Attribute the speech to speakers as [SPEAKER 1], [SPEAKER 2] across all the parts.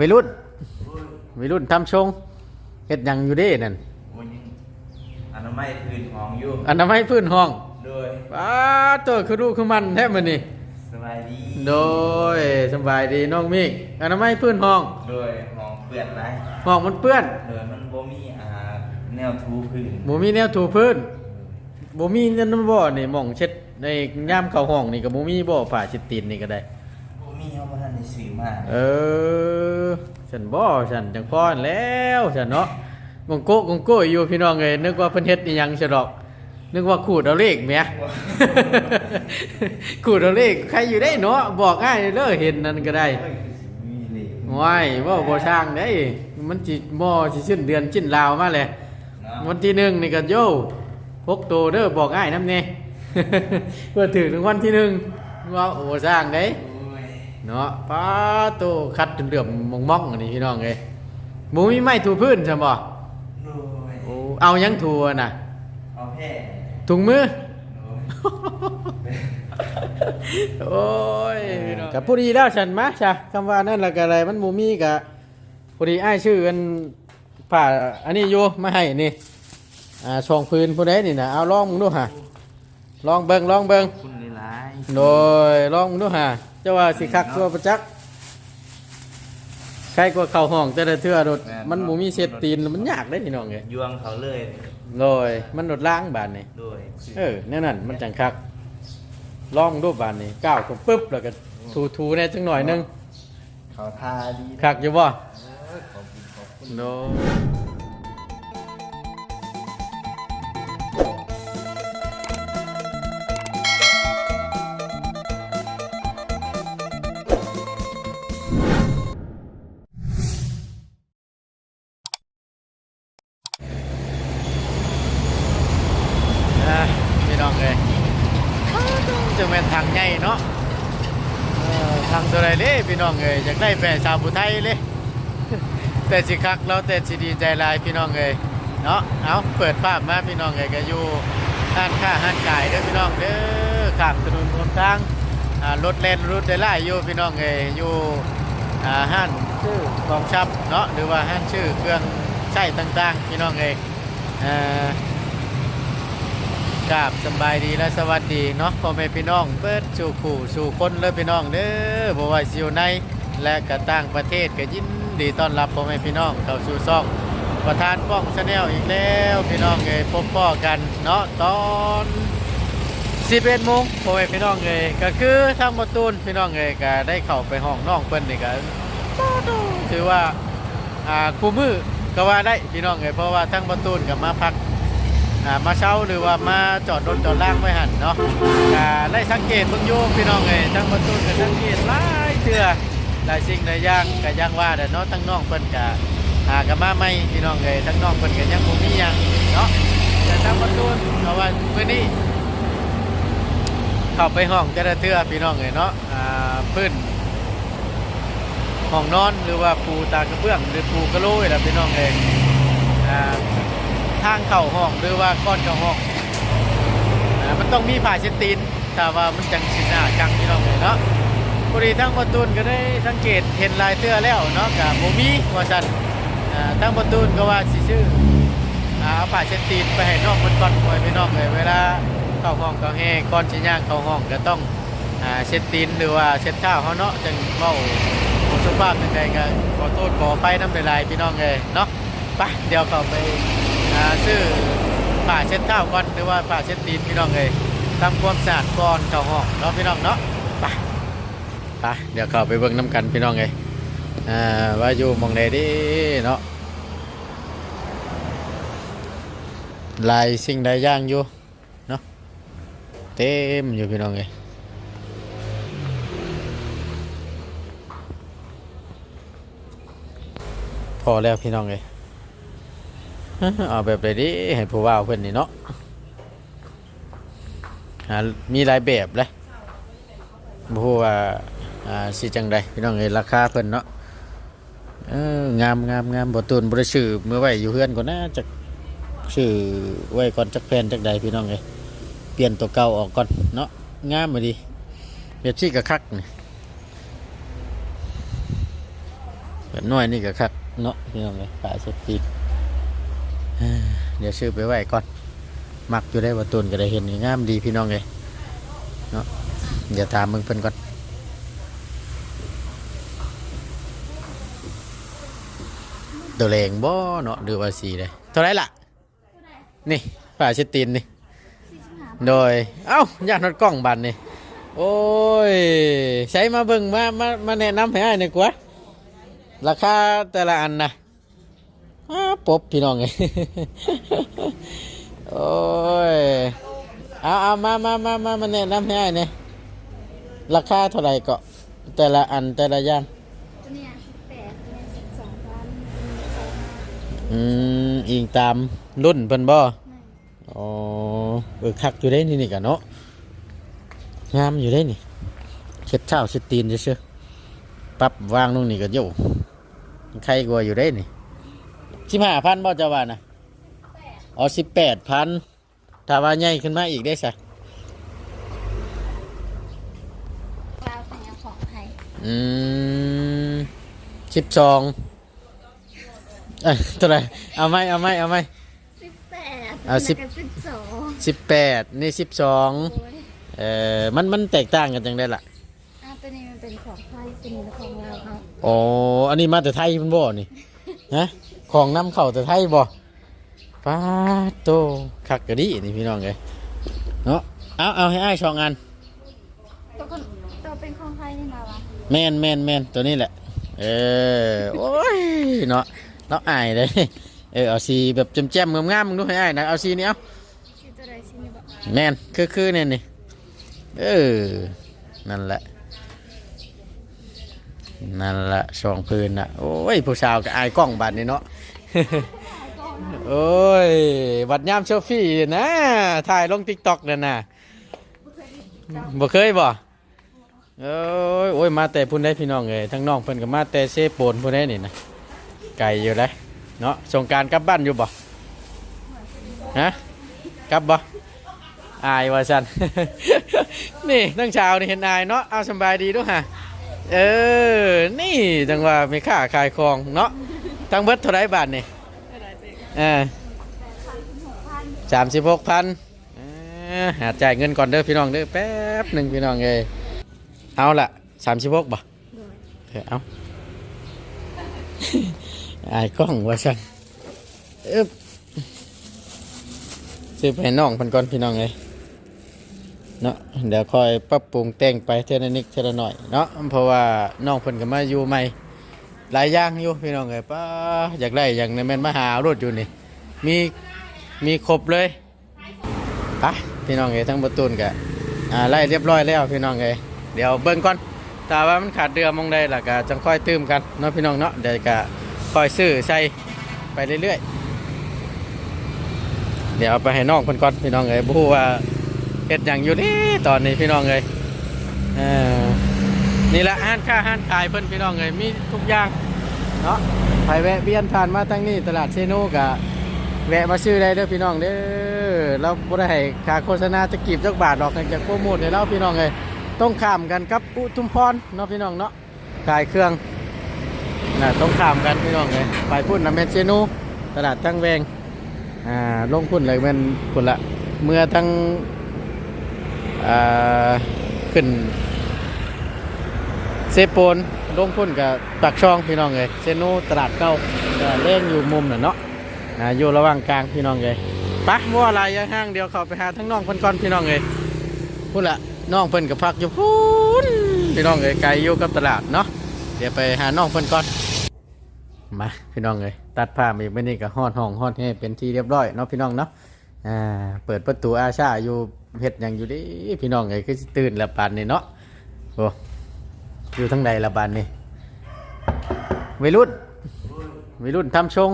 [SPEAKER 1] วัยรุ่นวัยรุ่นทำชงเฮ็ดหยังอยู่เด้นั่น
[SPEAKER 2] โอ้ยยังอนามัยพื้นห้องอยู่
[SPEAKER 1] อันนั้นไม่พื้นห้อง
[SPEAKER 2] โดย
[SPEAKER 1] ป้าตัวคือดูคือมันแท้มื้อนี้
[SPEAKER 2] สบายดี
[SPEAKER 1] โดยสบายดีน้องมิกอันนั้นไม่พื้นห้อง
[SPEAKER 2] โดยห้องเปื้อนไร
[SPEAKER 1] ห้องมันเปื้อน
[SPEAKER 2] โดยมันบ่มีอ่าแนวทูพื้น
[SPEAKER 1] บ่มีแนวถูพื้นบ่มีนั่นบ่นี่หม่องเช็ดในยามเข้าห้องนี่ก็บ่มีบ่ผ้าเช็ดตีนนี่ก็ได้
[SPEAKER 2] บ่มีเฮาบ่ทันได้ซื้อ มา
[SPEAKER 1] เออฉันบ่ฉันจังพอนแล้วฉันเนาะกงโก้กงโก้อยู่พี่น้องเอ้ยนึกว่าเพิ่นเฮ็ดอีหยังซะดอก นึกว่าขูดเอาเลขแหมขูดเอาเลขใครอยู่ได้เนาะบอกง่ายเด้อเห็นนั่นก็ได้
[SPEAKER 2] เอ้ยคือสิมีเลข
[SPEAKER 1] ว้ายว่าบ่ช่างได้ มันสิบ่สิสิ้นเดือนสิ้นลาวมาเลย
[SPEAKER 2] เนาะ
[SPEAKER 1] วันที่หนึ่งนี่ก็โย่พกโตเด้อบอกง่ายนำแน่เพื่อถึงถึงวันที่หนึ่งว่าโอ้สร้างได้
[SPEAKER 2] โอ้ย
[SPEAKER 1] เนาะป้าโตคัดจนเดือมมองมองๆอันนี้พี่น้องเอ้ยหมูมีไม้ถูพื้นใช่บ่
[SPEAKER 2] โดย
[SPEAKER 1] โอ้เอายังถูอะน่ะ
[SPEAKER 2] เอาแพ้
[SPEAKER 1] ถุงมือ
[SPEAKER 2] โดย
[SPEAKER 1] โอ้ยกับผู้ดีแล้วฉันมาจ้ะคำว่านั่นละก็อะไรมันหมูมีกะผู้ดีอ้ายชื่อกันผ่าอันนี้อยู่มาให้นี่อ่าช่องพื้นผู้ใดนี่นะเอาลองมึงดูฮะลองเบิ่งลองเบิ่ง
[SPEAKER 2] คุณหลาย
[SPEAKER 1] โดยลองมึงดูฮะเจ้าว่าสิคักตัวประจักษ์ใครกว่าเข้าห้องแต่ละเทื่อรถมันหมูมีเศษตีนมันยากได้พี่น้องเอ้ย
[SPEAKER 2] ยวงเขาเลย
[SPEAKER 1] โดยมันรถล้างบานนี่
[SPEAKER 2] โดย
[SPEAKER 1] เออแน่นั่นมันจังคักลองดูบานนี่ก้าวก็ปึ๊บแล้วก็ถูๆแน่จังหน่อยนึง
[SPEAKER 2] เขาทาดี
[SPEAKER 1] คักอยู่บ่
[SPEAKER 2] เออขอบคุณขอบคุณ
[SPEAKER 1] โนอ่ องเลยจะเป็นทางใหญ่เนาะทางตัวไรเด้พี่น้องเลยอยากได้แปะสาวผู้ไทยเลยแต่สิคักแล้วแต่สิดีใจลายพี่น้องเลยเนาะเอาเปิดภาพมาพี่น้องเลยก็อยู่ห้านค้าห้านขายเด้อพี่น้องเด้อข้ามถนนบนทางรถเล่นรถได้ไล่อยู่พี่น้องเลยอยู่อ่าห้านชื่อของชับเนาะหรือว่าห้านชื่อเครื่องใช้ต่างๆ พี่น้องเลยอ่า กราบสบายดีและสวัสดีเนาะพ่อแม่พี่น้องเปิดสู่ขู่สู่คนเลยพี่น้องเด้อบ่ว่าสิอยู่ในและก็ต่างประเทศก็ยินดีต้อนรับพ่อแม่พี่น้องเข้าสู่ซ่อง ประธานป้องชาแนลอีกแล้วพี่น้องเอ้ยพบป้อกันเนาะตอน11โมงพ่อแม่พี่น้องเอ้ยก็คือทางประตูนพี่น้องเอ้ยก็ได้เข้าไปห้องน้องเพิ่นนี่ก็ถือว่าอ่าคู่มือก็ว่าได้พี่น้องเอ้ยเพราะว่าทางประตูนก็มาพัก มาเช่าหรือว่ามาจอดรถจอดล่างไว้หันเนาะก็ได้สังเกตเบิ่งอยู่พี่น้องเอ้ยทั้งประตูก็สังเกตหลายเทื่อหลายสิ่งหลายอย่างก็อยังว่าแต่เนาะทั้งน้องเพิ่นก็หากันมาใหม่พี่น้องเอ้ยทั้งน้องเพิ่นก็ยังบ่มีหยังเนาะแต่ทั้งประตูก็ว่าเมื้อนี้เข้าไปห้องแต่ละเทื่อพี่น้องเอ้ยเนาะอ่าพื้นห้องนอนหรือว่าปูตากระเบื้องหรือปูกระโหลยล่ะพี่น้องเอ้ยอ่า ทางเข้าห้องหรือว่าก้อนเข้าห้องมันต้องมีผ้าเช็ดตีนถ้าว่ามันจังสิหนาจังพี่เลยเนาะพอดีทั้งประตูนก็ได้สังเกตเห็นลายเตื้อแล้วเนาะกับโมมีว่าสันทั้งประตูนก็ว่าสิชื่ออ่าเอาผ้าเช็ดตีนไปให้น้องมันก่อนปล่อยไปน้องเลยเวลาเข้าห้องเข้าแห่ก่อนสิย่างเข้าห้องก็ต้องเช็ดตีนหรือว่าเช็ดเท้าเขาเนาะจังเว้าสุภาพจังใดก็ขอโทษขอไปน้ำลายพี่น้องเลยเนาะไปเดี๋ยวเข้าไป ซื้อผ้าเช็ดเท้าก่อนหรือว่าผ้าเช็ดตีนพี่น้องเลยทำความสะอาดก่อนเข้าห้องเนาะพี่น้องเนาะไปไปเดี๋ยวเข้าไปเบิ่งน้ำกันพี่น้องเลยอ่าว่าอยู่มองใดเดิเนาะลายสิ่งใดย่างอยู่เนาะเต็มอยู่พี่น้องเลยพอแล้วพี่น้องเลย เอาแบบไหนดิให้ผู้ว่าเพิ่นนี่เนาะมีหลายแบบเลยบ่ฮู้ว่าสิจังใดพี่น้องเอ้ราคาเพิ่นเนาะงามงามงามบ่ตูนบ่ได้ชื่อมือไว้อยู่เฮือนก่อนนะจักชื่อไว้ก่อนจักแผ่นจักใดพี่น้องเอ้เปลี่ยนตัวเก่าออกก่อนเนาะงามบ่ดีแบบซี่ก็คักนี่แบบกันน้อยนี่ก็คักเนาะพี่น้องเลยปลาสติด เดี๋ยวซื้อไปไว้ก่อน มักอยู่ได้ว่าตุนก็ได้เห็นนี่งามดีพี่น้องเลยเนาะเดี๋ยวถามมึงเพิ่นก่อนตัวแรงบ่เนาะหรือว่าสีเลยเท่าไหรล่ะ นี่ปลาสตินนี่ โดย เอ้าญาตินอดกล้องบันนี่ โอ้ย ใช้มาเบิ่งมา มา มาแนะนำให้อ้ายหน่อยกว่า ราคาแต่ละอันนะอ้า ปบพี่น้องไงโอ้ยเอาเอามามามามามาแนะนำให้อ้ายเนี่ยราคาเท่าไหร่ก็แต่ละอันแต่ละอย่าง
[SPEAKER 3] ตัวเนี้ยสิบแปดตัวเนี้ยสิบสองพันสองห้า
[SPEAKER 1] อืมอิงตามรุ่นเพิ่นบ่
[SPEAKER 3] หนึ่ง
[SPEAKER 1] อ๋อเออคักอยู่ได้นี่นี่กันเนาะงามอยู่ได้นี่เช็ดเท้าเช็ดตีนเชื่อๆปรับวางลงนี่ก็โย่ใครกลัวอยู่ได้นี่ สิบห้าพันบ่เจ้าว่านะอ๋อสิบแปดพันถ้าว่าใหญ่ขึ้นมาอีกได้สะ
[SPEAKER 3] กล่าวแข่งของไทย
[SPEAKER 1] อืมสิบสองเอ้ยเท่าไหรเอาไหมเอาไหมเอาไหม
[SPEAKER 3] สิบแปด
[SPEAKER 1] เอาสิบ
[SPEAKER 3] แล้วก็สิบสอง
[SPEAKER 1] สิบแปดนี่สิบสอง
[SPEAKER 3] โอ้ย
[SPEAKER 1] เออมันมันแตกต่างกันจังได้ล่ะ
[SPEAKER 3] อะตัวนี้มันเป็นของไทยตัวนี้เป็นของเราเอา
[SPEAKER 1] อ๋ออันนี้มาแต่ไทยมันบ่นี่ฮะ ของนำเข้าแต่ไทยบ่ป้าดโตคักกะดินี่พี่น้องเลยเนาะเอาเอาให้อ้ายช่องอัน
[SPEAKER 3] ตัวคนตัวเป็นของไทยนี่มาวะ
[SPEAKER 1] แมนแมนแมนตัวนี้แหละ เออโอ้ยเนาะเนาะอายเลยเออเอาสีแบบแจ่มๆงามๆมึงดูให้อ้ายนะเอาสีนี้เอา
[SPEAKER 3] ชื่อตัวใดชื่อนี่บอก
[SPEAKER 1] แมนคือคือเนี่ยนี่เออนั่นแหละนั่นแหละสองพื้นน่ะโอ้ยผู้สาวก็อายกล้องบัดนี่เนาะ โอ้ย บัดยามเซลฟี่นะถ่ายลงติ๊กต็อกนั่นน่ะบ่เคยบ่โอ้ยโอ้ยมาแต่พุ่นได้พี่น้องเลยทั้งน้องเพิ่นก็มาแต่เซโปนพุ่นได้นี่นะไกลอยู่เลยเนาะสงการกลับบ้านอยู่บ่ฮะกลับบ่อายว่าสันนี่ตั้งเช้านี่เห็นอายเนาะเอาสบายดีด้วยฮะเออนี่จังว่าม่ค่าขายของเนาะ ตั้งเบิดเท่าไรบาทนี่เออสามสิบหกพันหาจ่ายเงินก่อนเด้อพี่น้องเด้อแป๊บหนึ่งพี่น้องเลยเอาละสามสิบหกบ่
[SPEAKER 3] โดย
[SPEAKER 1] เออเอาอายกล้องว่าสันเอ๊บซื้อไปให้น้องเพันก่อนพี่น้องเลยเนาะเดี๋ยวคอยปรับปรุงแต่งไปเท่านั้นนิดเท่านั้นหน่อยเนาะเพราะว่าน้องเพิ่นก็มาอยู่ใหม่ หลายอย่างอยู่พี่น้องเลยป้าอยากได้อย่างในแม่นมาหารถอยู่นี่ มีมีครบเลยไปพี่น้องเลยทั้งประตูนกะอ่าไล่เรียบร้อยแล้วพี่น้องเลยเดี๋ยวเบิ่งก่อนถ้าว่ามันขาดเรือมองใดล่ะก็จังค่อยตื้มกันเนาะพี่น้องเนาะเดี๋ยวก็ค่อยซื้อใส่ไปเรื่อยๆเดี๋ยวไปให้น้องเพิ่นก่อนพี่น้องเอ้ยบ่ฮู้ว่าเฮ็ดหยังอยู่นี่ตอนนี้พี่น้องเอ้ยเออ นี่แหละห้านค้าห้านขายเพิ่อนพี่น้องเอ้ยมีทุกอย่างเนาะใครแวะเวียนผ่านมาทางนี้ตลาดเซโนก็แวะมาซื้อได้เด้อพี่น้องเด้อเราบ่ได้ให้ค่าโฆษณาจะกีบจักบาทหรอกจากโปรโมทให้เราพี่น้องเอ้ยต้องข้ามกันกับอุทุมพรเนาะพี่น้องเนาะขายเครื่องนะต้องข้ามกันพี่น้องเลยไปพุ่นนะเมนเซนูตลาดตั้งแวงอ่าลงพุ่นเลยเป็นพุ่นละเมื่อทั้งอ่าขึ้น เซโปนลงพุ่นกับปักช่องพี่น้องเลยเซนูตลาดเก่าเล่นอยู่มุมน่ะเนาะอ่าอยู่ระหว่างกลางพี่น้องเลยปะมัวอะไรยังห้างเดียวเข้าไปหาทั้งน้องเพิ่นก่อนพี่น้องเลยพูดละน้องเพิ่นกับพักอยู่พูนพี่น้องเอ้ยไกลอยู่กับตลาดเนาะเดี๋ยวไปหาน้องเพิ่นก่อนมาพี่น้องเอ้ยตัดผ้ามาอีกไม่นี่ก็ฮอดห้องฮอดให้เป็นที่เรียบร้อยเนาะพี่น้องเนาะอ่าเปิดประตูอาชาอยู่เฮ็ดยังอยู่ดิพี่น้องเอ้ยคือตื่นละปานนี่เนาะโอ้ อยู่ทั้งใดละบานนี่วัยรุ่นวัยรุ่นทำชง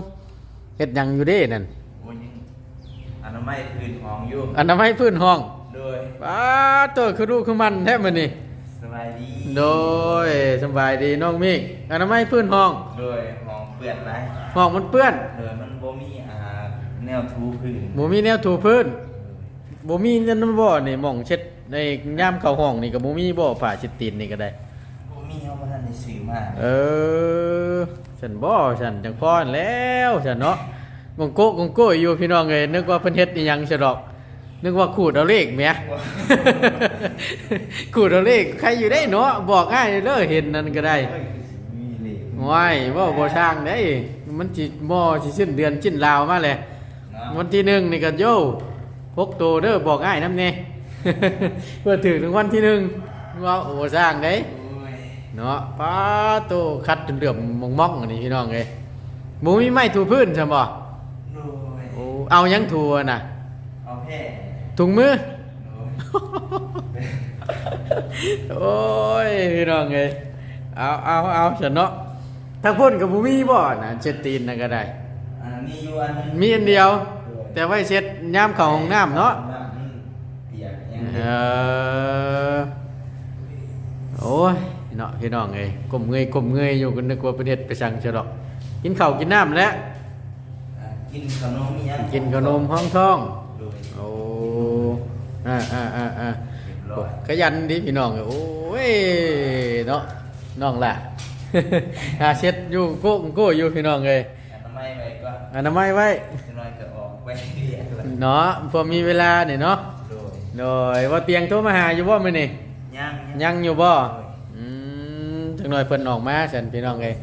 [SPEAKER 1] เฮ็ดหยังอยู่เดินั่น
[SPEAKER 2] โอ้ยยังอนามัยพื้นห้องอยู่
[SPEAKER 1] อันนั้นให้พื้นห้อง
[SPEAKER 2] โดย
[SPEAKER 1] ป้าตัวคือลูกคือมันแท้มันนี่
[SPEAKER 2] สบายดี
[SPEAKER 1] โดยสบายดีน้องมิกอนามัยพื้นห้อง
[SPEAKER 2] โดยห้องเปื้อนไร
[SPEAKER 1] ห้องมันเปื้อน
[SPEAKER 2] โดยมันบ่มีอ่าแนวทูพื้น
[SPEAKER 1] บ่มีแนวถูพื้นบ่มีนั่นบ่นี่หม่องเช็ดในย่ามเข้าห้องนี่ก็บ่มีบ่ผ้าเช็ดตีนนี่ก็ได้
[SPEAKER 2] บ่ มีเฮาบ่ทันได้ซื้อมา
[SPEAKER 1] เออฉันบ่ฉันจังพรแล้วฉันเนาะกงโก้กงโก้อยู่พี่น้องเอ้ยนึกว่าเพิ่นเฮ็ดอีหยังซะดอก นึกว่าขูดเอาเลขแหมขูดเอาเลขใครอยู่ได้เนาะบอกง่ายเลยเห็นนั่นก็ได้
[SPEAKER 2] เฮ้ยคือสิมีเลข
[SPEAKER 1] ว้ายว่าบ่ช่างได้มันสิบ่สิสิ้นเดือนสิ้นลาวมาเลย
[SPEAKER 2] เนาะ
[SPEAKER 1] วันที่หนึ่งนี่ก็โย่พกโตเด้อบอกง่ายน้ำเน่เพื่อถึงถึงวันที่หนึ่งว่าโอ้สร้างได้
[SPEAKER 2] โอ้ย
[SPEAKER 1] เนาะป้าโตคัดจนเดือมมองมองๆอันนี้พี่น้องเลยหมูมีไม้ถูพื้นใช่บ่
[SPEAKER 2] โอ้ย
[SPEAKER 1] โอ้เอายังถูอะน่ะ
[SPEAKER 2] เอาแพ้
[SPEAKER 1] ถุงมือ
[SPEAKER 2] โอ้ย
[SPEAKER 1] โอ้ยพี่น้องเลยเอาเอาเอาฉันเนาะถ้าพ่นกับบูมีบ่นะเช็ดตีนนะก็ได้
[SPEAKER 2] อันนี้อยู่อันหนึง
[SPEAKER 1] มีอันเดียวแต่ไว้เช็ดย่ามเข่าห้องน้ำเนาะ
[SPEAKER 2] น้ำมันเปียกยัง
[SPEAKER 1] เออโอ้ย เนาะพี่น้องเอ้ยก้มเงยก้มเงยอยู่กันนึกว่าประเทศไปสั่งเฉดอกกินข้าวกินน้ำแล้ว
[SPEAKER 2] อะกินขนมยัง
[SPEAKER 1] กินขนมห้องท้อง
[SPEAKER 2] โดย
[SPEAKER 1] โอ้อ่าอ่าอ่าอ่า
[SPEAKER 2] เรียบร้อย
[SPEAKER 1] ขยันดิพี่น้องเอ้ยโอ้ยเนาะน้องล่ะอาเช็ดอยู่โก้โก้อยู่พี่น้องเอ้ย
[SPEAKER 2] อันทำไมไว้ก็
[SPEAKER 1] อนามัยไว้
[SPEAKER 2] จะน้อยก็ออกไปเรียกแล้ว
[SPEAKER 1] เนาะพอมีเวลาเนี่ยเนาะ
[SPEAKER 2] โดย
[SPEAKER 1] โดยว่าเตียงโทรมาหาอยู่บ่มื้อนี่
[SPEAKER 2] ยัง
[SPEAKER 1] ยังอยู่บ่อืม จังหน่อยเพิ่นออกมาฉันพี่น้องเอ้ย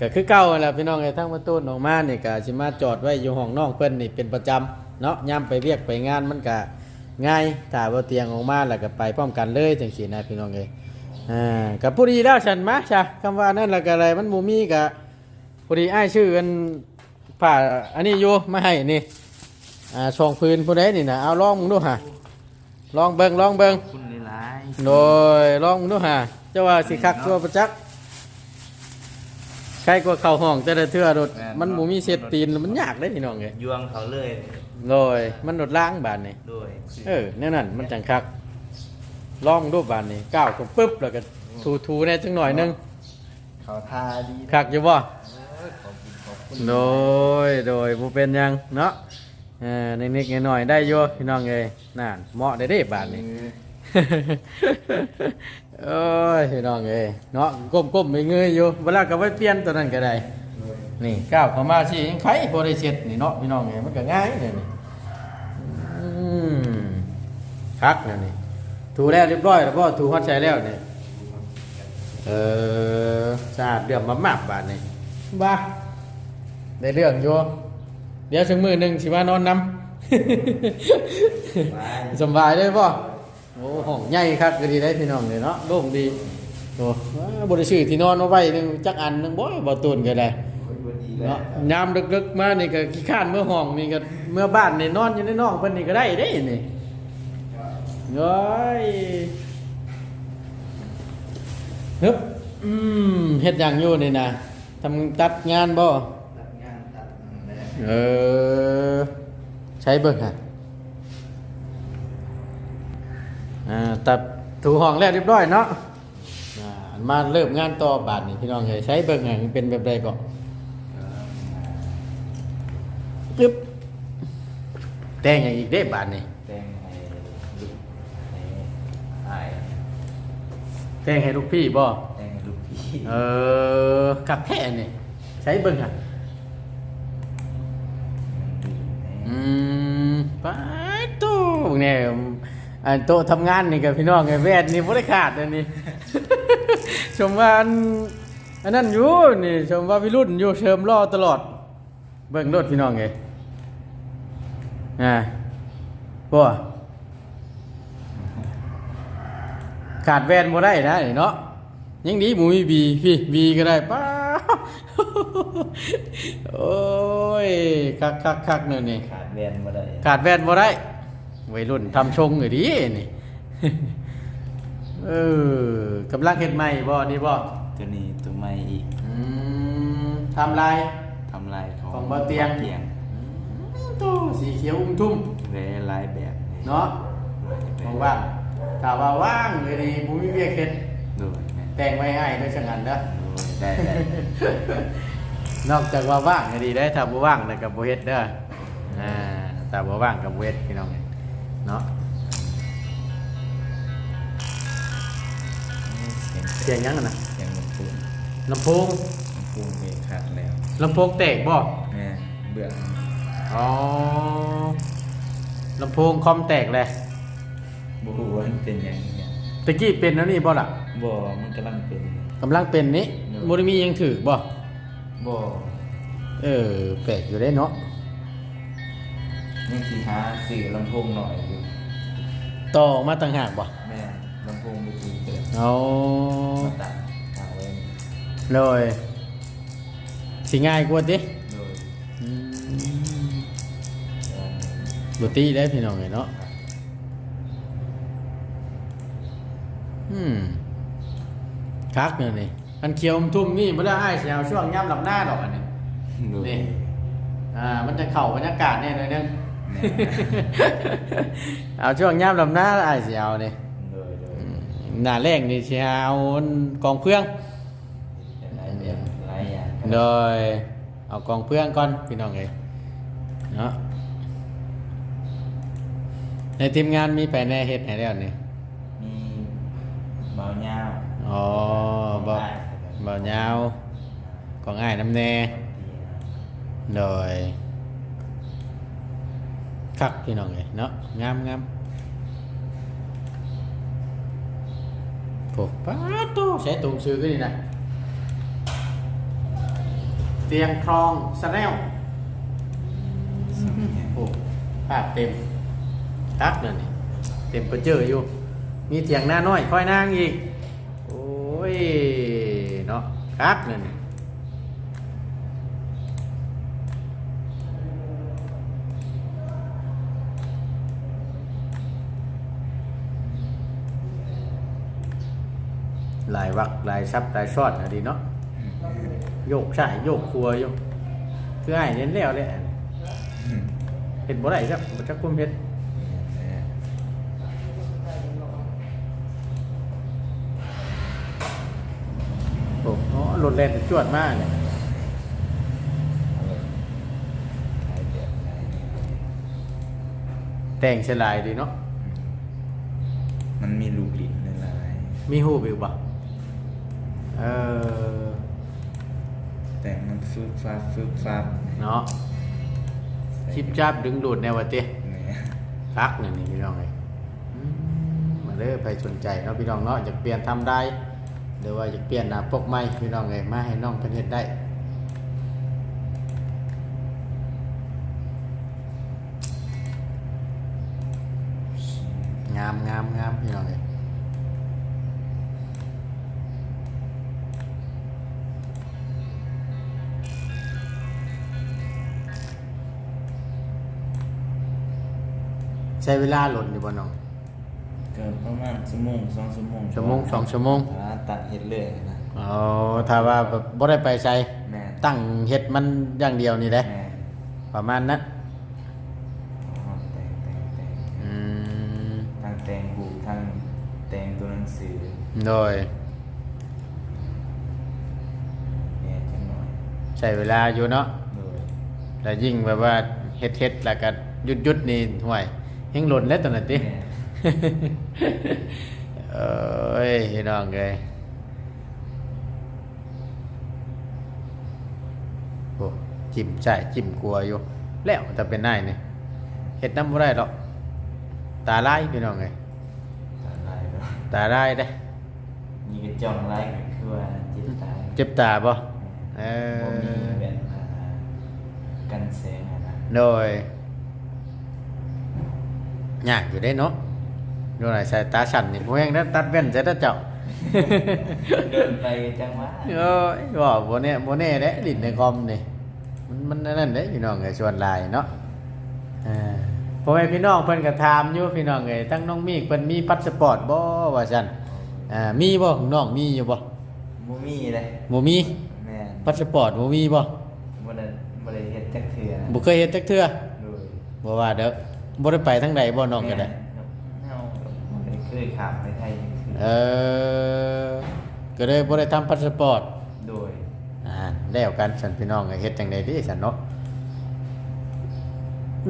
[SPEAKER 1] ก็คือเก่านั่นแหละพี่น้องเอ้ยทั้งประตูออกมานี่ก็สิมาจอดไว้อยู่ห้องน้องเพิ่นนี่เป็นประจำเนาะยามไปเรียกไปงานมันก็ง่ายถ้าว่าเตียงออกมาแล้วก็ไปพร้อมกันเลยจังซี่นะพี่น้องเอ้ยอ่าก็ผู้ดีแล้วฉันมาจ้ะคำว่านั่นแล้วก็อะไรมันบ่มีก็ผู้ดีอ้ายชื่อกันผ้าอันนี้อยู่มาให้นี่อ่าช่องพื้นผู้ใดนี่นะเอาลองมึงดูฮะลองเบิ่งลองเบิ่ง
[SPEAKER 2] คุณหลาย
[SPEAKER 1] โดยลองดูฮะ เจ้าว่าสิคักตัวประจักษ์ใครกว่าเข้าห้องแต่ละเทื่อรถมันบ่มีเศษตีนมันยากเด้พี่น้องเอ้ย
[SPEAKER 2] ยวงเขาเลย
[SPEAKER 1] โดยมันรถล้างบานนี่
[SPEAKER 2] โดย
[SPEAKER 1] เออแน่นั่นมันจังคักลองดูบานนี่ก้าวก็ปึ๊บแล้วก็ถูๆแน่จังหน่อยนึง
[SPEAKER 2] เขาทาดี
[SPEAKER 1] คักอยู่บ่
[SPEAKER 2] เออขอบคุณขอบคุณ
[SPEAKER 1] โดย โดยบ่เป็นหยังเนาะเออนิดๆหน่อยๆได้อยู่พี่น้องเอ้ยนั่นเหมาะได้เด้บานนี่เอ้ ยพี่น้องเอ้ยเนาะก้มๆไปเงยอยู่เวลาก็ไว้เปลี่ยนตัวนั้นก็ได้นี่ก้าวเข้ามาสิยังไผบ่ได้เสร็จนี่เนาะพี่น้องเอ้ยมันก็ง่ายเลยนี่อืมคักแล้วนี่ถูแล้วเรียบร้อยแล้วบ่ถูฮอดใจแล้วนี่เออสะอาดเดือมมากบาดนี่บ้าได้เรื่องอยู่เดี๋ยวถึงมื้อหนึงสิมานอนนำสบายเลยป่ะโอ้ห้องใหญ่ครับก็ดีได้พี่น้องเลยเนาะโล่งดีโอ้ว้าบริสุทธิ์ที่นอนเอาไว้หนึงจักอันหนึงบ่บ่ตูนก็ได้
[SPEAKER 2] เนาะ
[SPEAKER 1] เนาะยามดึกๆมานี่ก็ขี้ข้านเมื่อห้องนี่ก็เมื่อบ้านนี่นอนอยู่ในน้องเพิ่นนี่ก็ได้เด้นี่เฮ้ยฮึบอืมเฮ็ดหยังอยู่นี่นะทำตัดงานบ่
[SPEAKER 2] ตัดงานตัดนั่นแหละ
[SPEAKER 1] เออใช้เบิ่งฮะ อ่าตัดถูห้องแล้วเรียบร้อยเนาะอ่ามาเริ่มงานต่อบาทนี่พี่น้องเลยใช้เบิ่งฮะมันเป็นแบบใดก่อนปึ๊บแต่งอย่างอีกเด้บาทนี่
[SPEAKER 2] แตงให้ลูกให้อาย
[SPEAKER 1] แต่งให้ลูกพี่บ่
[SPEAKER 2] แตงให้ลูกพี่
[SPEAKER 1] เออกับแค่นี่ใช้เบิ่งฮะอืมไปตู้เนี่ย อันโต๊ะทำงานนี่กับพี่น้องไงแวดนี่บ่ได้ขาดอันนี้ ชมว่าอันอันนั้นอยู่นี่ชมว่าวิรุ่นอยู่เชิมรอตลอด เบิ่งรถพี่น้องไงอ่าบ่ขาดแวนบ่ได้นะนี่เนาะยังดีหมูมีบีพี่บีก็ได้ป้าโอ้ยคักคักคักเนี่ยนี่
[SPEAKER 2] ขาดแวนมาได้
[SPEAKER 1] ขาดแวนบ่ได้ วัยรุ่นทำชงอยู่ดีนี่เออกำลังเฮ็ดใหม่บ่นี่บ่
[SPEAKER 2] ตัวนี้ตัวใหม่อีก
[SPEAKER 1] อืมทำลาย
[SPEAKER 2] ทำลายของ
[SPEAKER 1] ของบ่เตียง
[SPEAKER 2] เตียง
[SPEAKER 1] ตู้สีเขียวอุ้มทุ่ม
[SPEAKER 2] เวลายแบบ
[SPEAKER 1] เนาะว่างๆถ้าว่าว่างเลยนี่บ่มีเวียกเฮ็ด
[SPEAKER 2] ดูแม่
[SPEAKER 1] แต่งไว้ให้ด้วยจังนั้นเด้อ
[SPEAKER 2] ดูได้ได้
[SPEAKER 1] นอกจากว่าว่างก็ดีได้ถ้าบ่ว่างแล้วก็บ่เฮ็ดเด้ออ่าถ้าบ่ว่างก็บ่เฮ็ดพี่น้อง เนาะเสียงหยังอะน่ะ
[SPEAKER 2] เสียงมันปูน
[SPEAKER 1] ลำโพง
[SPEAKER 2] มันำพุงเองขาดแล้ว
[SPEAKER 1] ลำโพงแตกบ่
[SPEAKER 2] แม่เบื่อ
[SPEAKER 1] อ๋อลำโพงคอมแตกเลย
[SPEAKER 2] บูฮูว่ามันเป็นอย่างนี้เนี่ย
[SPEAKER 1] ตะกี้เป็นแล้วนี่บ่ล่ะ
[SPEAKER 2] บ่มันกำลังเป็น
[SPEAKER 1] กำลังเป็นนี้
[SPEAKER 2] เนอะ
[SPEAKER 1] บ่ได้มีหยังถือบ่
[SPEAKER 2] บ่
[SPEAKER 1] เออแปลกอยู่ได้เนาะ
[SPEAKER 2] ยังสิหาสื่อลำโพงหน่อยอยู่
[SPEAKER 1] ต่อออกมาต่างหากบ่
[SPEAKER 2] แม่ลำโพงบูทูธเกิด
[SPEAKER 1] เอา
[SPEAKER 2] มาตัดเอาไว้
[SPEAKER 1] เลยสิง่ายกว่าติ
[SPEAKER 2] โดย
[SPEAKER 1] อืม
[SPEAKER 2] เอ่อ
[SPEAKER 1] บ่ตีได้พี่น้องเอ้ยเนาะอืมคักเนี่ยนี่อันเขียวอมทุ่มนี่บ่ได้อ้ายสิเอาช่วงย่ํหลับหน้าดอกอันนี้
[SPEAKER 2] โดย
[SPEAKER 1] นี่อ่ามันจะเข้าบรรยากาศแน่หน่อยนึง
[SPEAKER 2] แม่
[SPEAKER 1] เอาช่วงย่ำลำหน้าอ้ายสิเอานี่
[SPEAKER 2] โดยโดย
[SPEAKER 1] อืมหน้าแรกนี่สิเอากองเพื่อง
[SPEAKER 2] หลายแบบหลายอย่าง
[SPEAKER 1] โดยเอากองเพื่องก่อนพี่น้องเอ้ยเนาะในทีมงานมีไปในเฮ็ดให้แล้วนี่
[SPEAKER 2] มีเบาเงา
[SPEAKER 1] อ๋อบ่บ่ยาวกองอ้ายน้ำแน่โดย คักพี่น้องเอ้ยเนาะงามงามโอ้ป้าดโตใช้ตุงซื้อก็นี่นะเตียงครองสแนลโอ้ภาพเต็มทักนั่นนี่เต็มไปเจออยู่ มีเตียงหน้าน้อยค่อยนางอีก โอ้ย เนาะคักนั่นนี่ หลายวักหลายซับหลายชอดนะดีเนาะโยกใช่โยกครัวโยกคือไอ้เน้นแล้วเลยเห็ดบ่ได้ครับบ่จักกุมเฮ็ดโอ้โหรถแล่นจวดมากเลยแต่งฉลายดีเนาะ
[SPEAKER 2] มันมีลูกลิ้นหลาย
[SPEAKER 1] มีหูบอีกบ่ เออ
[SPEAKER 2] ๆแต่มันฟึบฟับฟึบฟับ
[SPEAKER 1] เนาะชิบจับดึงดูดแนววะเต้
[SPEAKER 2] แหม่
[SPEAKER 1] คักนี่นี่พี่น้องเลยอืมมาเลยไปสนใจเนาะพี่น้องเนาะอยากเปลี่ยนทำได้หรือว่าอยากเปลี่ยนหน้าปกใหม่พี่น้องเลยมาให้น้องเพิ่นเฮ็ดได้งามงามงามพี่น้องเลย ช้เวลาหล่นอยู่บ่น้อง
[SPEAKER 2] เกินประมาณชั่วโมงสองชั่วโมง
[SPEAKER 1] ชั่วโมงสองชั่วโมง
[SPEAKER 2] อ่าตัดเห็ดเลยนะ
[SPEAKER 1] อ๋อถ้าว่าแบบบ่ได้ไปใช้
[SPEAKER 2] แม่
[SPEAKER 1] ตั้งเฮ็ดมันอย่างเดียวนี่แหละ
[SPEAKER 2] แม่
[SPEAKER 1] ประมาณนั้น
[SPEAKER 2] อ๋อแต่งแต่งแต่ง
[SPEAKER 1] อืม
[SPEAKER 2] ทั้งแต่งหูทั้งแต่งตัวหนังสือ
[SPEAKER 1] โดย
[SPEAKER 2] เนี่ยจังหน่อย
[SPEAKER 1] ใช้เวลาอยู่เนาะ
[SPEAKER 2] โดย
[SPEAKER 1] แล้วยิ่งแบบว่าเฮ็ดเฮ็ดแล้วก็หยุดหยุดนี่ห่วย ยังหล่นแล้วตอนนั้นติ
[SPEAKER 2] แม่
[SPEAKER 1] เอ้ยพี่น้องเอ้ยโอ้จิ้มใจจิ้มกลัวอยู่ แล้วแต่เป็นได้นี่เฮ็ดน้ำบ่ได้หรอกตาลายพี่น้องเอ้ย
[SPEAKER 2] ตาลายเนาะ
[SPEAKER 1] ตาลายเด้
[SPEAKER 2] นี่ก็จ้องไล่ก็คือว่าจิตตาย
[SPEAKER 1] เจ็บตาบ่เอ
[SPEAKER 2] บ่มี
[SPEAKER 1] อ
[SPEAKER 2] แบบอ่ากันแสงอะนะ
[SPEAKER 1] โดย ยากอยู่ได้เนาะดูหน่อยสายตาสั่นนี่บ่แฮงแล้วตัดแว่นใส่ตาเจ้า
[SPEAKER 2] เดินไปจังหวะ
[SPEAKER 1] โอ้ยว่าบ่แน่บ่แน่เด้ลิ้นในคอมนี่มันมันนั่นเด้พี่น้องเอ้ยส่วนหลายเนาะอ่าพ่อแม่พี่น้องเพิ่นก็ถามอยู่พี่น้องเอ้ยทั้งน้องมีเพิ่นมีพาสปอร์ตบ่ว่าซั่นอ่ามีบ่ของน้องมีอยู่บ่
[SPEAKER 2] บ่มีเลย
[SPEAKER 1] บ่มี
[SPEAKER 2] แม่น
[SPEAKER 1] พาสปอร์ตบ่มีบ่
[SPEAKER 2] บ่ได้บ่ได้เฮ็ดจักเทื่อ
[SPEAKER 1] บ่เคยเฮ็ดจักเทื่อ
[SPEAKER 2] โดย
[SPEAKER 1] บ่ว่าเด้อ บ่ได้ไปทางใดบ่น้องก็ได้
[SPEAKER 2] เฮาบ่ได้เคยข้ามไปไทยจังซี่
[SPEAKER 1] เออก็เลยบ่ได้ทำพาสปอร์ต
[SPEAKER 2] โดย
[SPEAKER 1] อ่าแล้วกันฉันพี่น้องก็เฮ็ดจังไดดีฉันเนาะ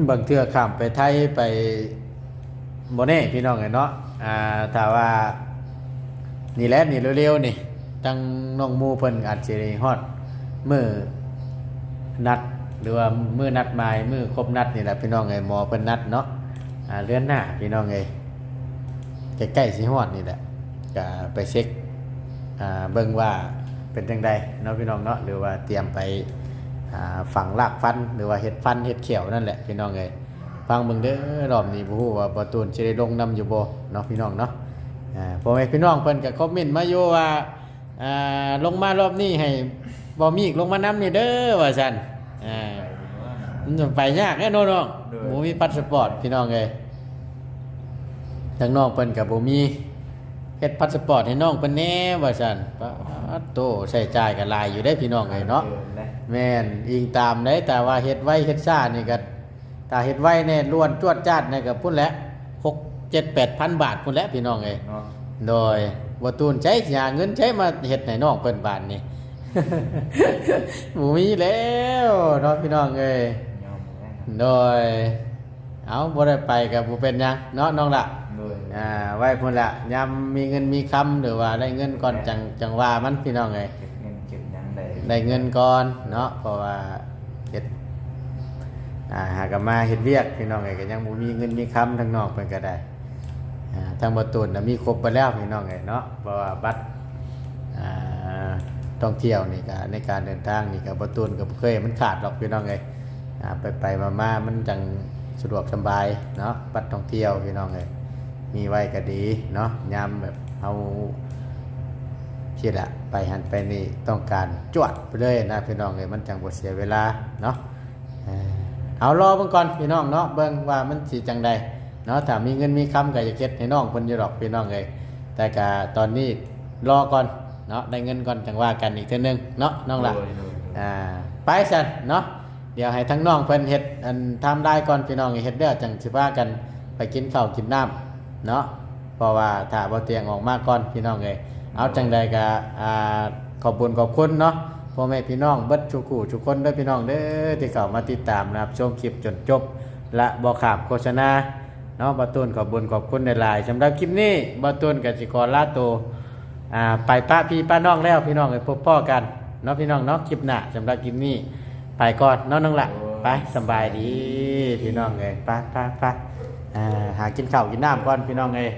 [SPEAKER 1] บางเทื่อข้ามไปไทยไปบ่แน่พี่น้องเอ้ยเนาะอ่าถ้าว่านี่แหละนี่เร็วๆนี่จังน้องหมู่เพิ่นอาจสิได้ฮอดมือนัด หรือว่ามือนัดหมายมือครบนัดนี่แหละพี่น้องเอ้ยหมอเพิ่นนัดเนาะเลื่อนหน้าพี่น้องเอ้ยใกล้ๆสิฮอดนี่แหละก็ไปเช็คเบิ่งว่าเป็นจังใดเนาะพี่น้องเนาะหรือว่าเตรียมไปฝังรากฟันหรือว่าเฮ็ดฟันเฮ็ดเขียวนั่นแหละพี่น้องเอ้ยฟังเบิ่งเด้อรอบนี้ผู้ว่าบ่ตูนสิได้ลงนํอยู่บ่เนาะพี่น้องเนาะพอแม่พี่น้องเพิ่นก็คอมเมนต์มาอยู่ว่าลงมารอบนี้ให้บ่มีอีกลงมานํนี่เด้อว่าซั่นอ่า มันจะไปยากแน่นอนน้อง
[SPEAKER 2] โดย
[SPEAKER 1] บ่มีพาสปอร์ตพี่น้องเอ้ยทางน้องเพิ่นก็บ่มีเฮ็ดพาสปอร์ตให้น้องเพิ่นแหน่ว่าซั่นปะโตใช้จ่ายก็หลายอยู่ได้พี่น้องเอ้ยเนาะ
[SPEAKER 2] ดินะ
[SPEAKER 1] แม่นอิงตามได้แต่ว่าเฮ็ดไว้เฮ็ดซ่านี่ก็ถ้าเฮ็ดไว้แน่ล้วนจวดจ้าดนี่ก็พุ่นแหละ6 7 8,000 บาทพุ่นแหละพี่น้องเอ้ย
[SPEAKER 2] เนาะ
[SPEAKER 1] โดยบ่ตูนใช้หาเงินใช้มาเฮ็ดให้น้องเพิ่นบาทนี่บ่มีแล้วเนาะพี่น้องเอ้ย
[SPEAKER 2] ยอมแม่
[SPEAKER 1] โดย เอาบ่ได้ไปกับบ่เป็นหยังเนาะน้องละ
[SPEAKER 2] โดย
[SPEAKER 1] อ่าไว้พุ่นละยามมีเงินมีคำหรือว่าได้เงินก่อนจังจังว่ามันพี่น้องเอ้ย
[SPEAKER 2] เก็บเงินเก็บหยังได้
[SPEAKER 1] ได้เงินก่อนเนาะเพราะว่าเฮ็ดอ่าหากนมาเฮ็ดเวียกพี่น้องเอ้ยก็ยังบ่มีเงินมีคำทางนอกเพิ่นก็ได้อ่าทางบ่ตูนน่ะมีครบไปแล้วพี่น้องเอ้ยเนาะเพราะว่าบัตรอ่าท่องเที่ยวนี่ก็ในการเดินทางนี่ก็บ่ตูนก็บ่เคยให้มันขาดหรอกพี่น้องเอ้ยอ่า ไปไปมามามันจังสะดวกสบายเนาะบัตรท่องเที่ยวพี่น้องเลยมีไว้ก็ดีเนาะยามแบบเอาคิดอะไปหันไปนี่ต้องการจวดไปเลยนะพี่น้องเลยมันจังบ่เสียเวลาเนาะเอ่อเอารอเบิ่งก่อนพี่น้องเนาะเบิ่งว่ามันสิจังใดเนาะถ้ามีเงินมีคำก็จะเก็บให้น้องเพิ่นอยู่ดอกพี่น้องเลยแต่ก็ตอนนี้รอก่อนเนาะได้เงินก่อนจังว่ากันอีกเทื่อนึงเนาะน้องล่ะ
[SPEAKER 2] โดยโดย
[SPEAKER 1] อ่าไปสันเนาะ เดี๋ยวให้ทั้งน้องเพิ่นเฮ็ดอันทำได้ก่อนพี่น้องเฮ็ดเด้อจังสิพากันไปกินข้าวกินน้ำเนาะเพราะว่าถ้าบ่เตียงออกมาก่อนพี่น้องเอ้ยเอาจังใดก็อ่าขอบคุญขอบคุณเนาะพ่อแม่พี่น้องเบิดทุกคู่ทุกคนเด้อพี่น้องเด้อที่เข้ามาติดตามนะครับชมคลิปจนจบ และบ่ขาดโฆษณาเนาะบ่ตูนขอบคุญขอบคุณหลายๆสำหรับคลิปนี้บ่ตูนก็สิขอลาตัวอ่าไปป้าพี่ป้าน้องแล้วพี่น้องไปพบพ่อกันเนาะพี่น้องเนาะคลิปหน้าสำหรับคลิปนี้ ไปก่อนเนาะน้องละไปสำบายดีพี่น้องเลยไปไปไปอ่าหากินข้าวกินน้ำก่อนพี่น้องเลย